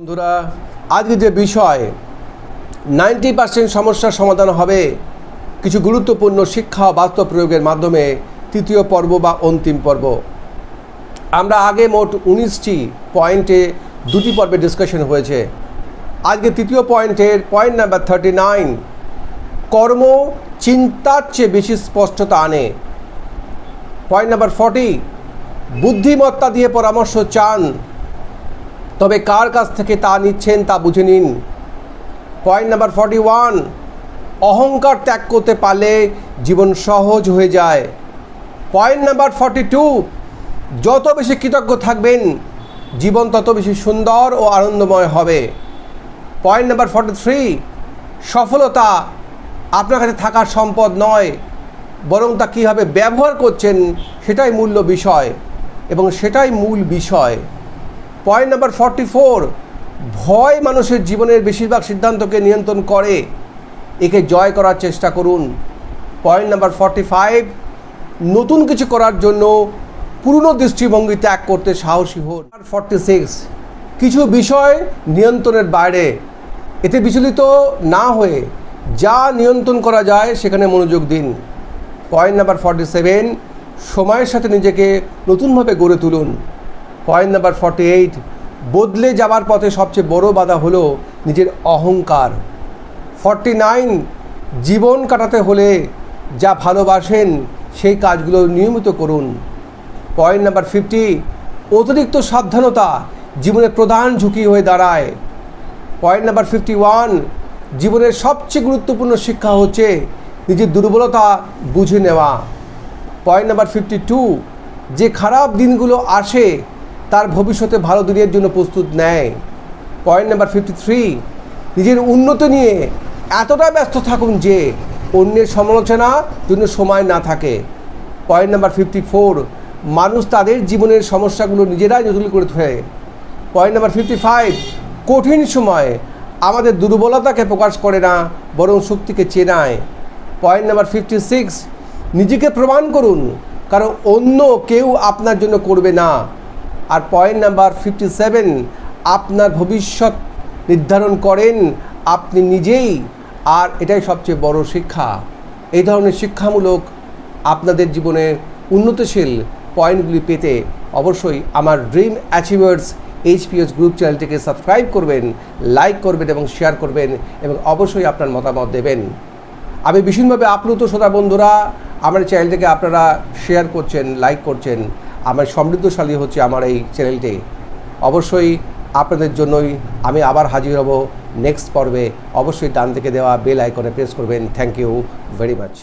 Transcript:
বন্ধুরা, আজকে যে বিষয়, নাইনটি পার্সেন্ট সমস্যার সমাধান হবে, কিছু গুরুত্বপূর্ণ শিক্ষা বাস্তব প্রয়োগের মাধ্যমে তৃতীয় পর্ব বা অন্তিম পর্ব। আমরা আগে মোট উনিশটি পয়েন্টে দুটি পর্বে ডিসকাশন হয়েছে। আজকে তৃতীয় পয়েন্টের পয়েন্ট নাম্বার থার্টি নাইন কর্ম চিন্তার চেয়ে বেশি স্পষ্টতা আনে। পয়েন্ট নাম্বার ফর্টি বুদ্ধিমত্তা দিয়ে পরামর্শ চান। তবে কার কাছ থেকে তা নিচ্ছেন তা বুঝে নিন। পয়েন্ট নাম্বার ফর্টি ওয়ান অহংকার ত্যাগ করতে পারলে জীবন সহজ হয়ে যায়। পয়েন্ট নাম্বার ফর্টি টু যত বেশি কৃতজ্ঞ থাকবেন, জীবন তত বেশি সুন্দর ও আনন্দময় হবে। পয়েন্ট নাম্বার ফর্টি থ্রি সফলতা আপনার কাছে থাকার সম্পদ নয়, বরং তা কীভাবে ব্যবহার করছেন সেটাই মূল্য বিষয় এবং সেটাই মূল বিষয়। পয়েন্ট নাম্বার ফর্টি ফোর ভয় মানুষের জীবনের বেশিরভাগ সিদ্ধান্তকে নিয়ন্ত্রণ করে। একে জয় করার চেষ্টা করুন। পয়েন্ট নাম্বার ফর্টি ফাইভ নতুন কিছু করার জন্য পুরনো দৃষ্টিভঙ্গি ত্যাগ করতে সাহসী হন। ফর্টি সিক্স কিছু বিষয় নিয়ন্ত্রণের বাইরে। এতে বিচলিত না হয়ে যা নিয়ন্ত্রণ করা যায় সেখানে মনোযোগ দিন। পয়েন্ট নাম্বার ফর্টি সেভেন সময়ের সাথে নিজেকে নতুনভাবে গড়ে তুলুন। পয়েন্ট নাম্বার ফর্টি এইট বদলে যাওয়ার পথে সবচেয়ে বড় বাধা হলো নিজের অহংকার। ফর্টি নাইন জীবন কাটাতে হলে যা ভালোবাসেন সেই কাজগুলো নিয়মিত করুন। পয়েন্ট নাম্বার ফিফটি অতিরিক্ত সাবধানতা জীবনের প্রধান ঝুঁকি হয়ে দাঁড়ায়। পয়েন্ট নাম্বার ফিফটি ওয়ান জীবনের সবচেয়ে গুরুত্বপূর্ণ শিক্ষা হচ্ছে নিজের দুর্বলতা বুঝে নেওয়া। পয়েন্ট নাম্বার ফিফটি টু যে খারাপ দিনগুলো আসে তার ভবিষ্যতে ভালো দিনের জন্য প্রস্তুত নেয়। পয়েন্ট নাম্বার ফিফটি থ্রি নিজের উন্নতি নিয়ে এতটা ব্যস্ত থাকুন যে অন্যের সমালোচনা জন্য সময় না থাকে। পয়েন্ট নাম্বার ফিফটি ফোর মানুষ তাদের জীবনের সমস্যাগুলো নিজেরাই জটিল করে তোলে। পয়েন্ট নাম্বার ফিফটি ফাইভ কঠিন সময়ে আমাদের দুর্বলতাকে প্রকাশ করে না, বরং শক্তিকে চেনায়। পয়েন্ট নাম্বার ফিফটি সিক্স নিজেকে প্রমাণ করুন, কারণ অন্য কেউ আপনার জন্য করবে না। আর পয়েন্ট নাম্বার ফিফটি সেভেন আপনার ভবিষ্যৎ নির্ধারণ করেন, আপনি নিজেই, আর এটাই সবচেয়ে বড় শিক্ষা। এই ধরনের শিক্ষামূলক আপনাদের জীবনে উন্নতশীল পয়েন্টগুলি পেতে অবশ্যই আমার ড্রিম অ্যাচিভার্স এইচপিএস গ্রুপ চ্যানেলটিকে সাবস্ক্রাইব করবেন লাইক করবেন এবং শেয়ার করবেন এবং অবশ্যই আপনার মতামত দেবেন। আমি ভীষণভাবে আপ্লুত, শ্রোতা বন্ধুরা। আমার চ্যানেলটিকে আপনারা শেয়ার করছেন লাইক করছেন। আমার সমৃদ্ধশালী হচ্ছে আমার এই চ্যানেলটি। অবশ্যই আপনাদের জন্যই আমি আবার হাজির হব নেক্সট পর্বে। অবশ্যই ডান থেকে দেওয়া বেল আইকনে প্রেস করবেন। Thank you very much